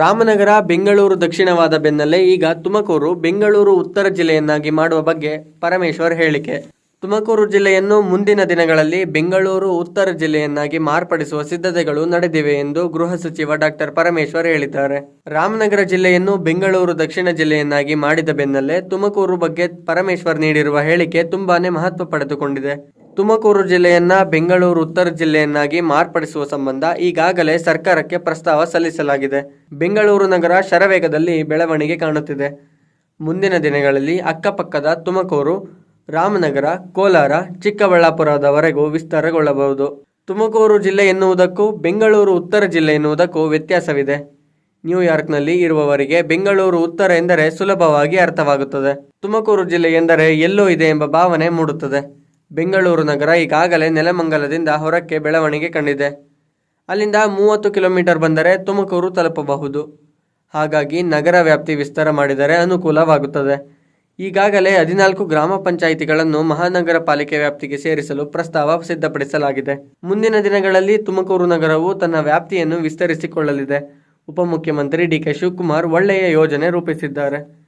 ರಾಮನಗರ, ಬೆಂಗಳೂರು ದಕ್ಷಿಣವಾದ ಬೆನ್ನಲ್ಲೇ ಈಗ ತುಮಕೂರು, ಬೆಂಗಳೂರು ಉತ್ತರ ಜಿಲ್ಲೆಯನ್ನಾಗಿ ಮಾಡುವ ಬಗ್ಗೆ ಪರಮೇಶ್ವರ್ ಹೇಳಿಕೆ. ತುಮಕೂರು ಜಿಲ್ಲೆಯನ್ನು ಮುಂದಿನ ದಿನಗಳಲ್ಲಿ ಬೆಂಗಳೂರು ಉತ್ತರ ಜಿಲ್ಲೆಯನ್ನಾಗಿ ಮಾರ್ಪಡಿಸುವ ಸಿದ್ಧತೆಗಳು ನಡೆದಿವೆ ಎಂದು ಗೃಹ ಸಚಿವ ಡಾಕ್ಟರ್ ಪರಮೇಶ್ವರ್ ಹೇಳಿದ್ದಾರೆ. ರಾಮನಗರ ಜಿಲ್ಲೆಯನ್ನು ಬೆಂಗಳೂರು ದಕ್ಷಿಣ ಜಿಲ್ಲೆಯನ್ನಾಗಿ ಮಾಡಿದ ಬೆನ್ನಲ್ಲೇ ತುಮಕೂರು ಬಗ್ಗೆ ಪರಮೇಶ್ವರ್ ನೀಡಿರುವ ಹೇಳಿಕೆ ತುಂಬಾನೇ ಮಹತ್ವ ಪಡೆದುಕೊಂಡಿದೆ. ತುಮಕೂರು ಜಿಲ್ಲೆಯನ್ನ ಬೆಂಗಳೂರು ಉತ್ತರ ಜಿಲ್ಲೆಯನ್ನಾಗಿ ಮಾರ್ಪಡಿಸುವ ಸಂಬಂಧ ಈಗಾಗಲೇ ಸರ್ಕಾರಕ್ಕೆ ಪ್ರಸ್ತಾವ ಸಲ್ಲಿಸಲಾಗಿದೆ. ಬೆಂಗಳೂರು ನಗರ ಶರವೇಗದಲ್ಲಿ ಬೆಳವಣಿಗೆ ಕಾಣುತ್ತಿದೆ. ಮುಂದಿನ ದಿನಗಳಲ್ಲಿ ಅಕ್ಕಪಕ್ಕದ ತುಮಕೂರು, ರಾಮನಗರ, ಕೋಲಾರ, ಚಿಕ್ಕಬಳ್ಳಾಪುರದವರೆಗೂ ವಿಸ್ತಾರಗೊಳ್ಳಬಹುದು. ತುಮಕೂರು ಜಿಲ್ಲೆ ಎನ್ನುವುದಕ್ಕೂ ಬೆಂಗಳೂರು ಉತ್ತರ ಜಿಲ್ಲೆ ಎನ್ನುವುದಕ್ಕೂ ವ್ಯತ್ಯಾಸವಿದೆ. ನ್ಯೂಯಾರ್ಕ್ನಲ್ಲಿ ಇರುವವರಿಗೆ ಬೆಂಗಳೂರು ಉತ್ತರ ಎಂದರೆ ಸುಲಭವಾಗಿ ಅರ್ಥವಾಗುತ್ತದೆ. ತುಮಕೂರು ಜಿಲ್ಲೆ ಎಂದರೆ ಎಲ್ಲೋ ಇದೆ ಎಂಬ ಭಾವನೆ ಮೂಡುತ್ತದೆ. ಬೆಂಗಳೂರು ನಗರ ಈಗಾಗಲೇ ನೆಲಮಂಗಲದಿಂದ ಹೊರಕ್ಕೆ ಬೆಳವಣಿಗೆ ಕಂಡಿದೆ. ಅಲ್ಲಿಂದ ಮೂವತ್ತು ಕಿಲೋಮೀಟರ್ ಬಂದರೆ ತುಮಕೂರು ತಲುಪಬಹುದು. ಹಾಗಾಗಿ ನಗರ ವ್ಯಾಪ್ತಿ ವಿಸ್ತಾರ ಮಾಡಿದರೆ ಅನುಕೂಲವಾಗುತ್ತದೆ. ಈಗಾಗಲೇ ಹದಿನಾಲ್ಕು ಗ್ರಾಮ ಪಂಚಾಯಿತಿಗಳನ್ನು ಮಹಾನಗರ ಪಾಲಿಕೆ ವ್ಯಾಪ್ತಿಗೆ ಸೇರಿಸಲು ಪ್ರಸ್ತಾವ ಸಿದ್ಧಪಡಿಸಲಾಗಿದೆ. ಮುಂದಿನ ದಿನಗಳಲ್ಲಿ ತುಮಕೂರು ನಗರವು ತನ್ನ ವ್ಯಾಪ್ತಿಯನ್ನು ವಿಸ್ತರಿಸಿಕೊಳ್ಳಲಿದೆ. ಉಪಮುಖ್ಯಮಂತ್ರಿ ಡಿ ಕೆ ಶಿವಕುಮಾರ್ ಒಳ್ಳೆಯ ಯೋಜನೆ ರೂಪಿಸಿದ್ದಾರೆ.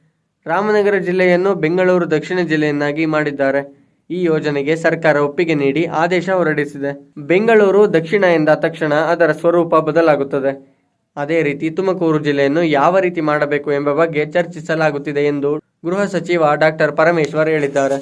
ರಾಮನಗರ ಜಿಲ್ಲೆಯನ್ನು ಬೆಂಗಳೂರು ದಕ್ಷಿಣ ಜಿಲ್ಲೆಯನ್ನಾಗಿ ಮಾಡಿದ್ದಾರೆ. ಈ ಯೋಜನೆಗೆ ಸರ್ಕಾರ ಒಪ್ಪಿಗೆ ನೀಡಿ ಆದೇಶ ಹೊರಡಿಸಿದೆ. ಬೆಂಗಳೂರು ದಕ್ಷಿಣ ಎಂದ ತಕ್ಷಣ ಅದರ ಸ್ವರೂಪ ಬದಲಾಗುತ್ತದೆ. ಅದೇ ರೀತಿ ತುಮಕೂರು ಜಿಲ್ಲೆಯನ್ನು ಯಾವ ರೀತಿ ಮಾಡಬೇಕು ಎಂಬ ಬಗ್ಗೆ ಚರ್ಚಿಸಲಾಗುತ್ತಿದೆ ಎಂದು ಗೃಹ ಸಚಿವ ಡಾಕ್ಟರ್ ಪರಮೇಶ್ವರ್ ಹೇಳಿದ್ದಾರೆ.